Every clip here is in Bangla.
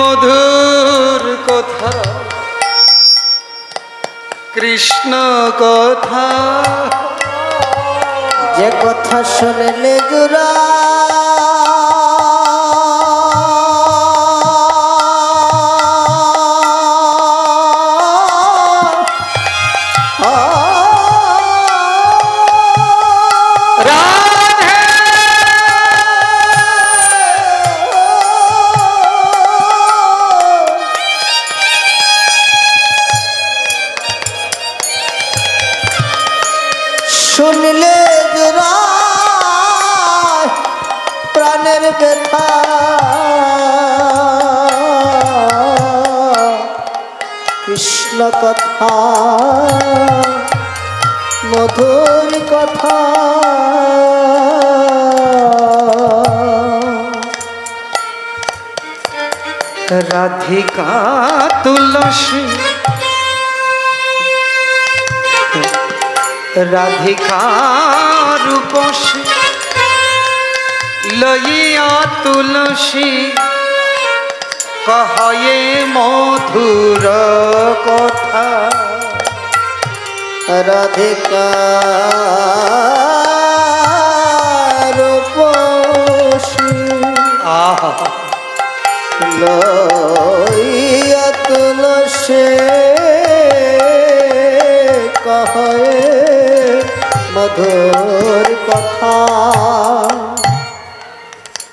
মধুর কথা। কৃষ্ণ কথা। যে কথা শুনলে জুরা শুনলে প্রাণের ব্যথা। কৃষ্ণ কথা মধুর কথা। রাধিকা তুলসী রাধিকা রূপসী লইয়া তুলসী কহয়ে মধুর কথা। রাধিকা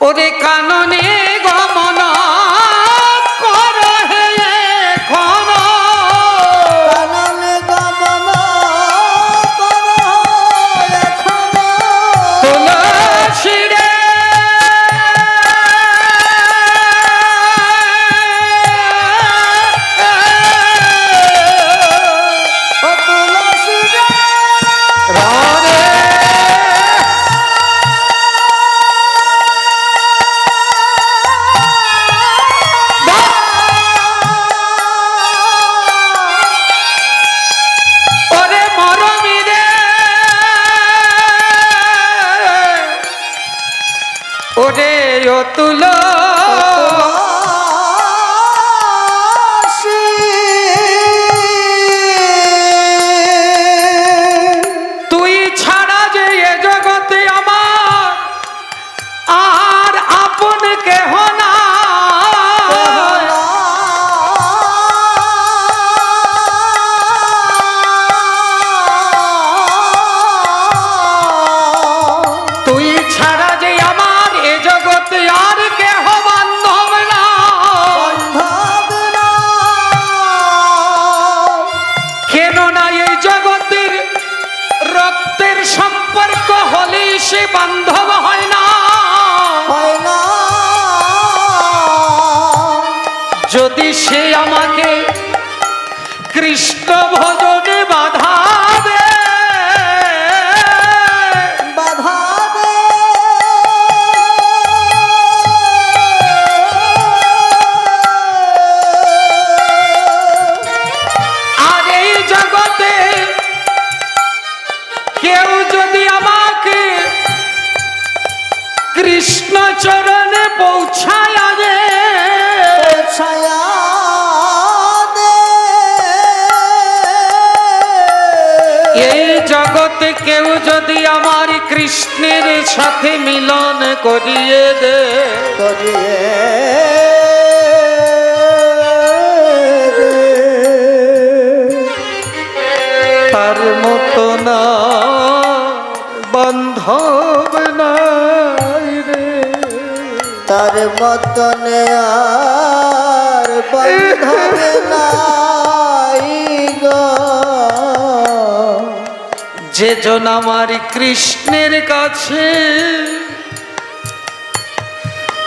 ওরে কাননে সে বান্ধব হয় না। হয় না। যদি সে আমাকে কৃষ্ণ ভজনে বাধা কৃষ্ণ চরণে পৌঁছায় দে। ছায়া দে। এই জগতে কেউ যদি আমার কৃষ্ণের সাথে মিলন করিয়ে দে। করিয়ে তার মতো না বান্ধব তার মতনে আর বন্ধব নাই গো। যে জন আমার কৃষ্ণের কাছে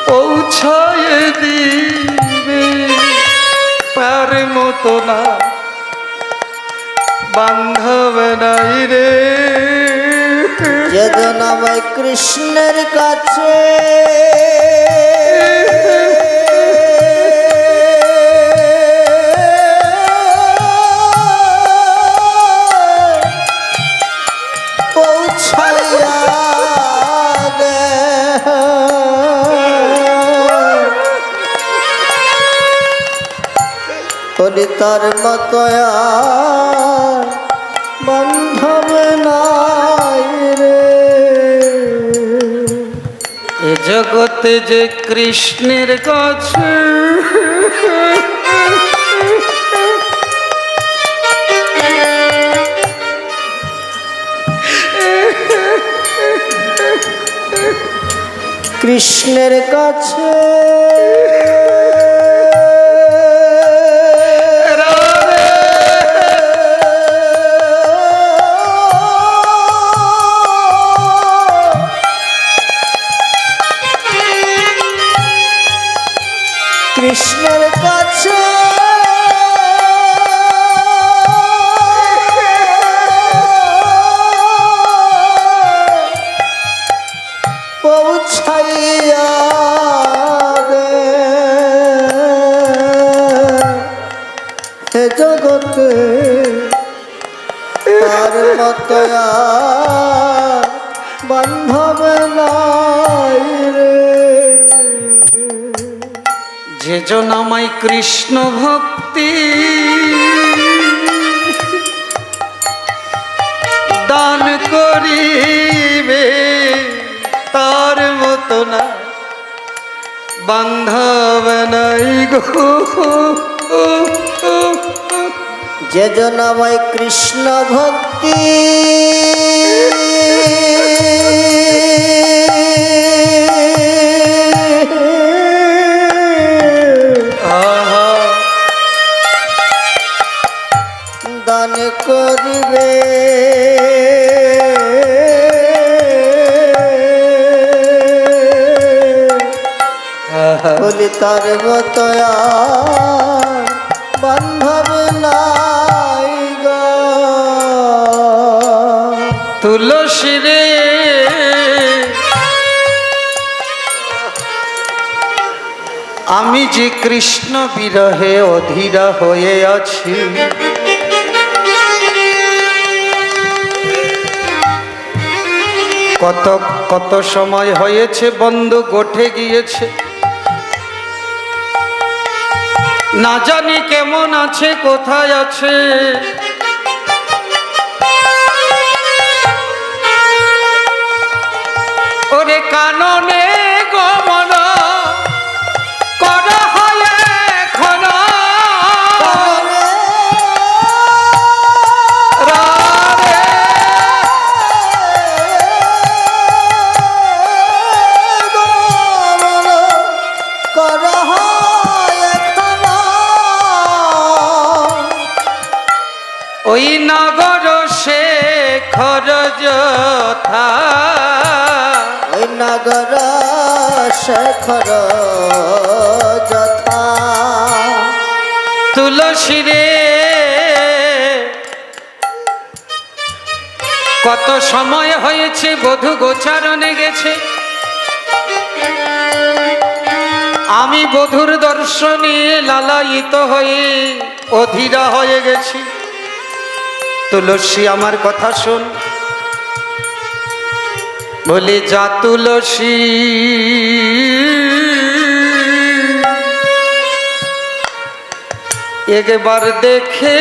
পৌঁছায় দিবে, তার মতো না বান্ধব নাই রে। যেদিন আমায় কৃষ্ণের কাছে বলি তার মতো আর বান্ধব নাই রে। এ জগতে যে কৃষ্ণের কাছে কৃষ্ণের কাছে তার মতো বান্ধব যে জন আমায় কৃষ্ণ ভক্তি দান করিবে, তার মতো না বান্ধব নাই গো। যে জন আমায় কৃষ্ণ ভক্তি। দান করিবে। বলি তার মতো আর নাই তুলসী রে। আমি যে কৃষ্ণ বিরহে অধীরা হয়ে আছি, কত কত সময় হয়েছে বন্ধু গোঠে গিয়েছে না জানি কেমন আছে কোথায় আছে। ওরে কাননে ওই নগর সে খরযথা ওই নগর শেখর যথা। তুলসী রে কত সময় হয়েছে বধু গোচারণে গেছে। আমি বধুর দর্শনে লালায়িত হয়ে অধীরা হয়ে গেছি। তুলসী আমার কথা শোন। বলি যা তুলসী একবার দেখে